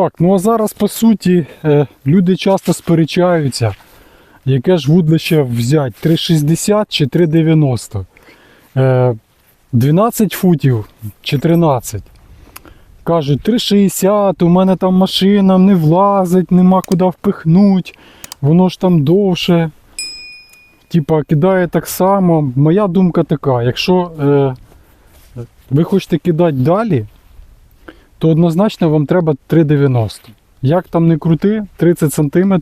Так, ну а зараз по суті е, люди часто сперечаються, яке ж вудлище взяти 3,60 чи 3,90. Е, 12 футів чи 13. Кажуть, 3,60, у мене там машина не влазить, нема куди впихнуть, воно ж там довше. Типа кидає так само. Моя думка така, якщо е, ви хочете кидати далі, то однозначно вам треба 3,90. Як там не крути, 30 см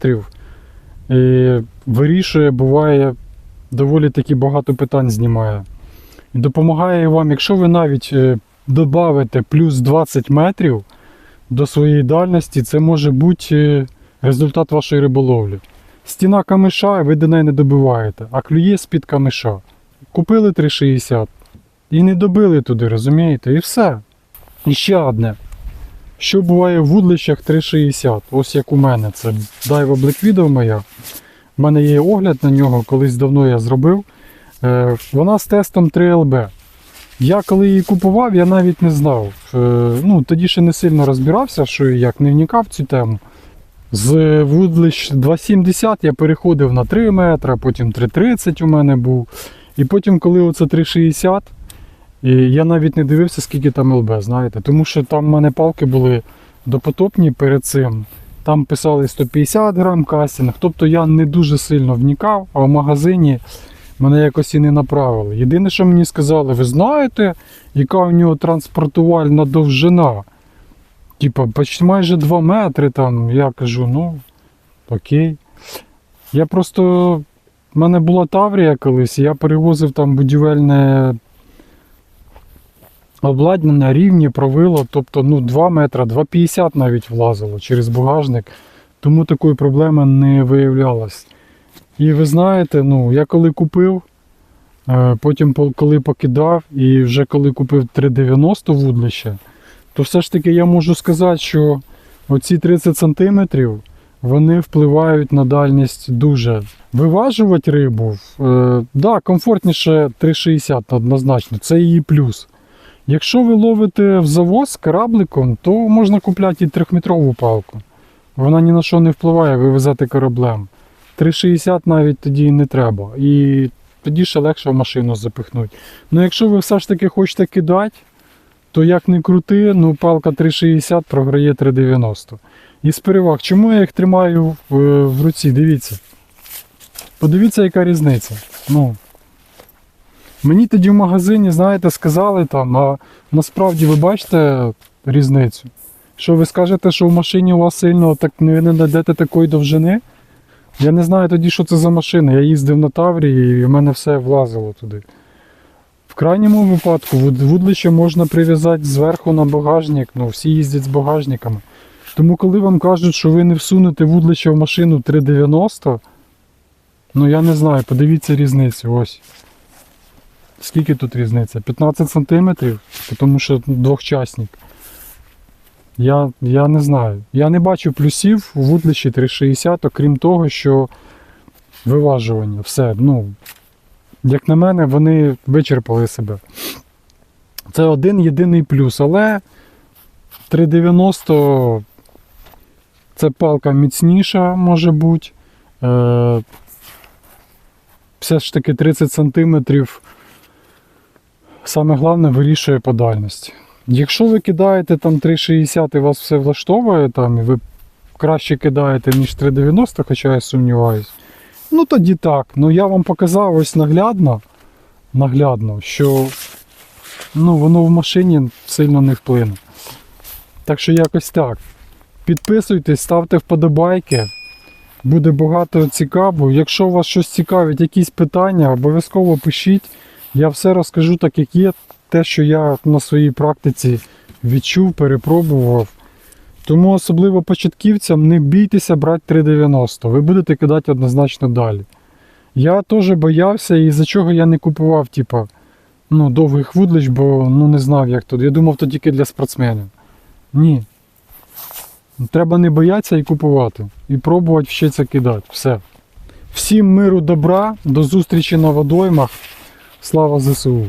вирішує, буває доволі таки багато питань знімає. І допомагає вам, якщо ви навіть е, додавите плюс 20 метрів до своєї дальності, це може бути е, результат вашої риболовлі. Стіна камиша, ви до неї не добиваєте, а клює з-під камиша. Купили 3,60 і не добили туди, розумієте? І все. І ще одне. Що буває в вудлищах 3,60? Ось як у мене. Це Daiwa Black Widow моя. У мене є огляд на нього, колись давно я зробив. Е, Вона з тестом 3LB. Я коли її купував, я навіть не знав. Е, Ну, тоді ще не сильно розбирався, що як не вникав цю тему. З вудлищ 2,70 я переходив на 3 метри, потім 3,30 у мене був. І потім, коли оце 3,60, і я навіть не дивився, скільки там ЛБ, знаєте. Тому що там в мене палки були допотопні перед цим. Там писали 150 грам кастинг. Тобто я не дуже сильно вникав, а в магазині мене якось і не направили. Єдине, що мені сказали, ви знаєте, яка у нього транспортувальна довжина? Типа, майже 2 метри там. Я кажу, ну, окей. Я просто. в мене була Таврія колись, я перевозив там будівельне обладнання, рівні, провило, тобто ну, 2 метри, 2,50 навіть влазило через багажник. Тому такої проблеми не виявлялось. І ви знаєте, ну, я коли купив, е, потім коли покидав, і вже коли купив 390 вудлище, то все ж таки я можу сказати, що оці 30 см вони впливають на дальність дуже. Виважувати рибу, е, да, комфортніше 3,60 однозначно, це її плюс. Якщо ви ловите в завоз корабликом, то можна купляти і 3-метрову палку. Вона ні на що не впливає, ви везете кораблем. 3,60 навіть тоді не треба. І тоді ще легше в машину запихнути. Ну якщо ви все ж таки хочете кидати, то як не крути, ну палка 3,60 програє 3,90. Із переваг, чому я їх тримаю в, в руці? Дивіться. Подивіться, яка різниця. Ну, Мені тоді в магазині, знаєте, сказали там, а насправді ви бачите різницю. Що ви скажете, що в машині у вас сильно так не знайдете такої довжини? Я не знаю тоді, що це за машина. Я їздив на Таврії і в мене все влазило туди. В крайньому випадку вуд- вудлище можна прив'язати зверху на багажник, ну всі їздять з багажниками. Тому коли вам кажуть, що ви не всунете вудлище в машину 390, ну я не знаю, подивіться різницю. Ось. Скільки тут різниця? 15 сантиметрів, тому що двохчасник. Я, я не знаю. Я не бачу плюсів у вудлищі 360, окрім того, що виважування. Все. Ну, як на мене, вони вичерпали себе. Це один єдиний плюс. Але 390 це палка міцніша може бути. Е, все ж таки 30 сантиметрів саме головне вирішує по дальності. Якщо ви кидаєте там 3,60 і вас все влаштовує, там, і ви краще кидаєте, ніж 3,90, хоча я сумніваюсь, ну тоді так. Ну я вам показав ось наглядно, наглядно, що ну, воно в машині сильно не вплине. Так що якось так. Підписуйтесь, ставте вподобайки. Буде багато цікаво. Якщо вас щось цікавить, якісь питання, обов'язково пишіть. Я все розкажу так, як є, те, що я на своїй практиці відчув, перепробував. Тому особливо початківцям не бійтеся брати 3,90. Ви будете кидати однозначно далі. Я теж боявся і за чого я не купував, типа, ну, довгих вудлищ, бо ну, не знав, як тут. Я думав, то тільки для спортсменів. Ні. Треба не боятися і купувати. І пробувати вчитися кидати. Все. Всім миру добра, до зустрічі на водоймах. Слава ЗСУ!